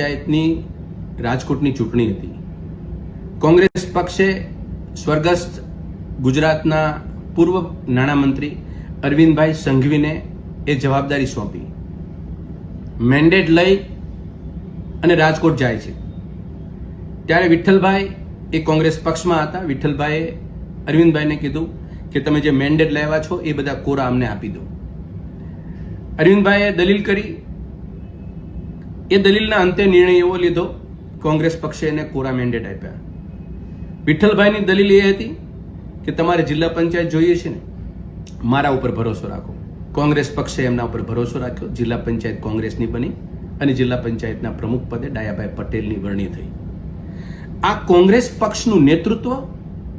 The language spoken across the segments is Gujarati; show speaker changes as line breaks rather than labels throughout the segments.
પંચાયતની રાજકોટની ચૂંટણી હતી. કોંગ્રેસ પક્ષે સ્વર્ગસ્થ ગુજરાતના પૂર્વ નાણામંત્રી અરવિંદભાઈ સંઘવીને એ જવાબદારી સોંપી. મેન્ડેટ લઈ અને રાજકોટ જાય છે. ત્યારે વિઠ્ઠલભાઈ એ કોંગ્રેસ પક્ષમાં હતા. વિઠ્ઠલભાઈએ અરવિંદભાઈને કીધું કે તમે જે મેન્ડેટ લાવ્યા છો એ બધા કોરા અમને આપી દો. અરવિંદભાઈએ દલીલ કરી એ દલીલના અંતે નિર્ણય એવો લીધો, કોંગ્રેસ પક્ષે એને કોરા મેન્ડેટ આપ્યા. વિઠ્ઠલભાઈની દલીલ એ હતી કે તમારે જિલ્લા પંચાયત જોઈએ છે ને, મારા ઉપર ભરોસો રાખો. કોંગ્રેસ પક્ષે એમના ઉપર ભરોસો રાખ્યો, જિલ્લા પંચાયત કોંગ્રેસની બની અને જિલ્લા પંચાયતના પ્રમુખ પદે ડાયાભાઈ પટેલની વરણી થઈ. આ કોંગ્રેસ પક્ષનું નેતૃત્વ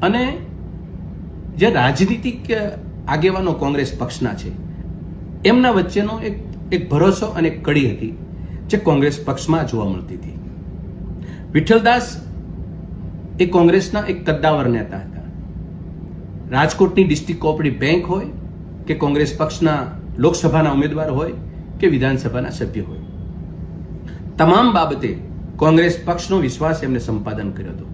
અને જે રાજનીતિક આગેવાનો કોંગ્રેસ પક્ષના છે, એમના વચ્ચેનો એક એક ભરોસો અને કડી હતી. જે કોંગ્રેસ પક્ષમાં જોવા મળતી હતી. વિઠ્ઠલદાસ એ કોંગ્રેસના એક કદ્દાવર નેતા હતા. રાજકોટની ડિસ્ટ્રિક્ટ કોઓપરેટિવ બેંક હોય કે કોંગ્રેસ પક્ષના લોકસભાના ઉમેદવાર હોય કે વિધાનસભાના સભ્ય હોય. તમામ બાબતે કોંગ્રેસ પક્ષનો વિશ્વાસ એમને સંપાદન કર્યો હતો.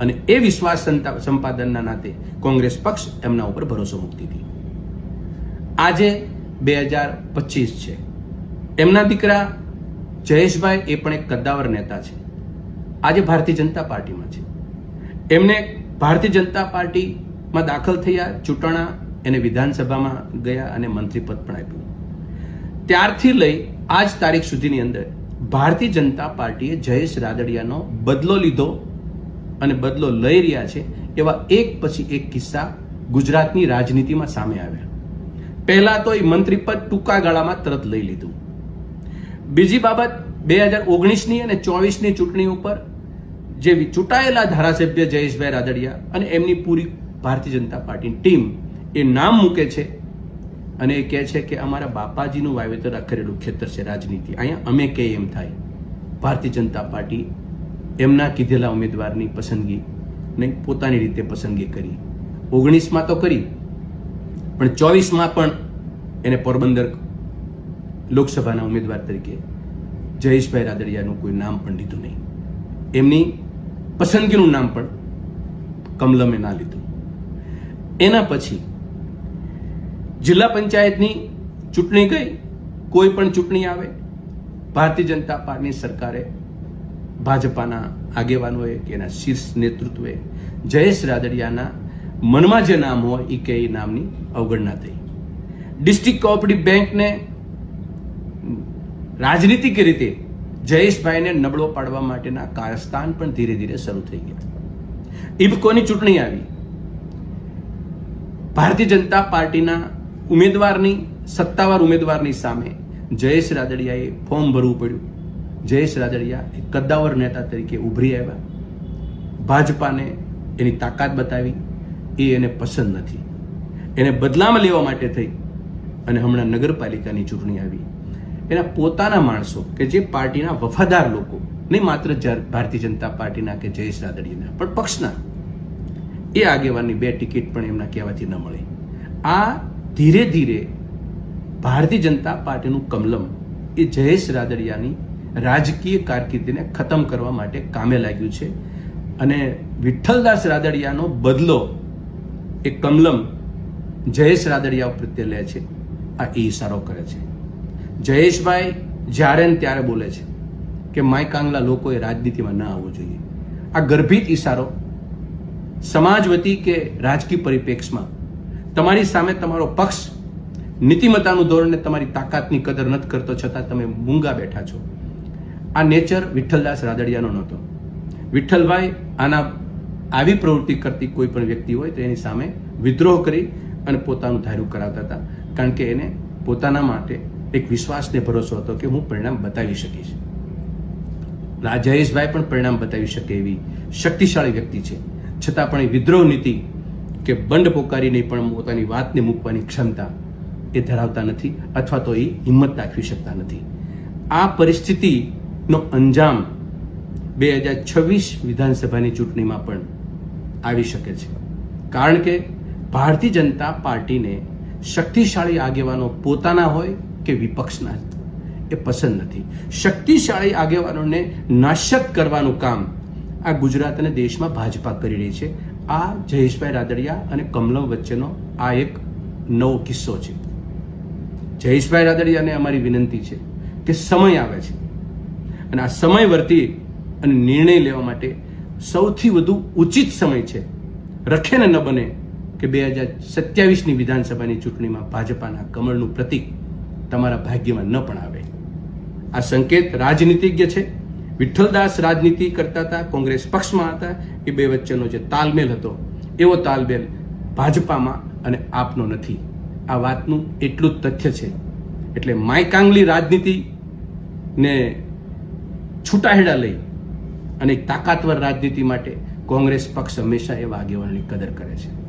અને એ વિશ્વાસ સંપાદનના નાતે કોંગ્રેસ પક્ષ એમના ઉપર ભરોસો મૂકતી હતી. આજે બે હજાર પચીસ છે. એમના દીકરા જયેશભાઈ એ પણ એક કદ્દાવર નેતા છે. આજે ભારતીય જનતા પાર્ટીમાં છે. એમને ભારતીય જનતા પાર્ટીમાં દાખલ થયા, ચૂંટણા એને વિધાનસભામાં ગયા અને મંત્રીપદ પણ આપ્યું. ત્યારથી લઈ આજ તારીખ સુધીની અંદર ભારતીય જનતા પાર્ટીએ જયેશ રાદડિયાનો બદલો લીધો અને બદલો લઈ રહ્યા છે એવા એક પછી એક કિસ્સા ગુજરાતની રાજનીતિમાં સામે આવ્યા. પહેલા તો એ મંત્રીપદ ટૂંકા ગાળામાં તરત લઈ લીધું. બીજી બાબત બે હજાર ઓગણીસની અને ચોવીસની ચૂંટણી ઉપર જે ચૂંટાયેલા ધારાસભ્ય જયેશભાઈ રાદડિયા અને એમની પૂરી ભારતીય જનતા પાર્ટીની ટીમ એ નામ મૂકે છે અને એ કહે છે કે અમારા બાપાજીનું વાવેતર કરેલું ખેતર છે રાજનીતિ. અહીંયા અમે કે એમ થાય. ભારતીય જનતા પાર્ટી એમના કીધેલા ઉમેદવારની પસંદગી ને પોતાની રીતે પસંદગી કરી. ઓગણીસમાં તો કરી, પણ ચોવીસમાં પણ એને પોરબંદર લોકસભાના ઉમેદવાર તરીકે જયેશભાઈ રાદડિયાનું કોઈ નામ પણ લીધું નહીં. એમની પસંદગીનું નામ પણ કમલમે ના લીધું. એના પછી જિલ્લા પંચાયતની ચૂંટણી ગઈ, કોઈ પણ ચૂંટણી આવે, ભારતીય જનતા પાર્ટીની સરકારે ભાજપાના આગેવાનોએ કે એના શીર્ષ નેતૃત્વે જયેશ રાદડિયાના મનમાં જે નામ હોય એ કે એ નામની અવગણના થઈ. ડિસ્ટ્રિક્ટ કોઓપરેટિવ બેંકને રાજનીતિક રીતે જયેશભાઈને નબળો પાડવા માટેના કારસ્તાન પણ ધીરે ધીરે શરૂ થઈ ગયા. ઇફકોની ચૂંટણી આવી. ભારતીય જનતા પાર્ટીના ઉમેદવારની, સત્તાવાર ઉમેદવારની સામે જયેશ રાદડિયાએ ફોર્મ ભરવું પડ્યું. જયેશ રાદડિયા એક કદ્દાવર નેતા તરીકે ઉભરી આવ્યા. ભાજપાને એની તાકાત બતાવી. એ એને પસંદ નથી. એને બદલામાં લેવા માટે થઈ. અને હમણાં નગરપાલિકાની ચૂંટણી આવી. એના પોતાના માણસો કે જે પાર્ટીના વફાદાર લોકો, નહીં માત્ર ભારતીય જનતા પાર્ટીના કે જયેશ રાદડીના, પણ પક્ષના. એ આગેવાનની બે ટિકિટ પણ એમના કહેવાથી ન મળી. આ ધીરે ધીરે ભારતીય જનતા પાર્ટીનું કમલમ એ જયેશ રાદડિયાની રાજકીય કારકિર્દીને ખતમ કરવા માટે કામે લાગ્યું છે. અને વિઠ્ઠલદાસ રાદડિયાનો બદલો એ કમલમ જયેશ રાદડિયા પ્રત્યે લે છે. આ એ ઈશારો કરે છે. જયેશભાઈ જ્યારે ને ત્યારે બોલે છે કે માય કાંગલા લોકોએ રાજનીતિમાં ન આવવું જોઈએ. આ ગર્ભિત ઈશારો સમાજ વતી કે રાજકીય પરિપ્રેક્ષમાં તમારી સામે તમારો પક્ષ નીતિમત્તાનું ધોરણને તમારી તાકાતની કદર નથી કરતો, છતાં તમે મૂંગા બેઠા છો. આ નેચર વિઠ્ઠલદાસ રાદડિયાનો નહોતો. વિઠ્ઠલભાઈ આના આવી પ્રવૃત્તિ કરતી કોઈ પણ વ્યક્તિ હોય તો એની સામે વિદ્રોહ કરી અને પોતાનું ધાર્યું કરાવતા હતા. કારણ કે એને પોતાના માટે એક વિશ્વાસને ભરોસો હતો કે હું પરિણામ બતાવી શકીશ. આ જયેશભાઈ પણ પરિણામ બતાવી શકે એવી શક્તિશાળી વ્યક્તિ છે. છતાં પણ એ વિદ્રોહ નીતિ કે બંડ પોકારીને પણ પોતાની વાતને મૂકવાની ક્ષમતા એ ધરાવતા નથી અથવા તો એ હિંમત દાખવી શકતા નથી. આ પરિસ્થિતિનો અંજામ બે હજાર છવ્વીસ વિધાનસભાની ચૂંટણીમાં પણ આવી શકે છે. કારણ કે ભારતીય જનતા પાર્ટીને શક્તિશાળી આગેવાનો પોતાના હોય કે વિપક્ષના એ પસંદ નથી. શક્તિશાળી આગેવાનોને નાશક કરવાનું કામ આ ગુજરાત અને દેશમાં ભાજપા કરી રહી છે. આ જયેશભાઈ રાદડિયા અને કમલમ વચ્ચેનો આ એક નવો કિસ્સો છે. જયેશભાઈ રાદડિયાને અમારી વિનંતી છે કે સમય આવે છે. અને આ સમય વર્તી અને નિર્ણય લેવા માટે સૌથી વધુ ઉચિત સમય છે. રખે ને ન બને કે બે હજાર સત્યાવીસની વિધાનસભાની ચૂંટણીમાં ભાજપાના કમળનું પ્રતીક તમારા ભાગ્યમાં ન પણ આવે. આ સંકેત રાજનીતિજ્ઞ છે. વિઠ્ઠલદાસ રાજનીતિ કરતા હતા, કોંગ્રેસ પક્ષમાં હતા. એ બે વચ્ચેનો જે તાલમેલ હતો, એવો તાલમેલ ભાજપામાં અને આપનો નથી. આ વાતનું એટલું જ તથ્ય છે. એટલે માયકાંગલી રાજનીતિ ને છૂટાહેડા લઈ અને તાકાતવર રાજનીતિ માટે કોંગ્રેસ પક્ષ હંમેશા એવા આગેવાનની કદર કરે છે.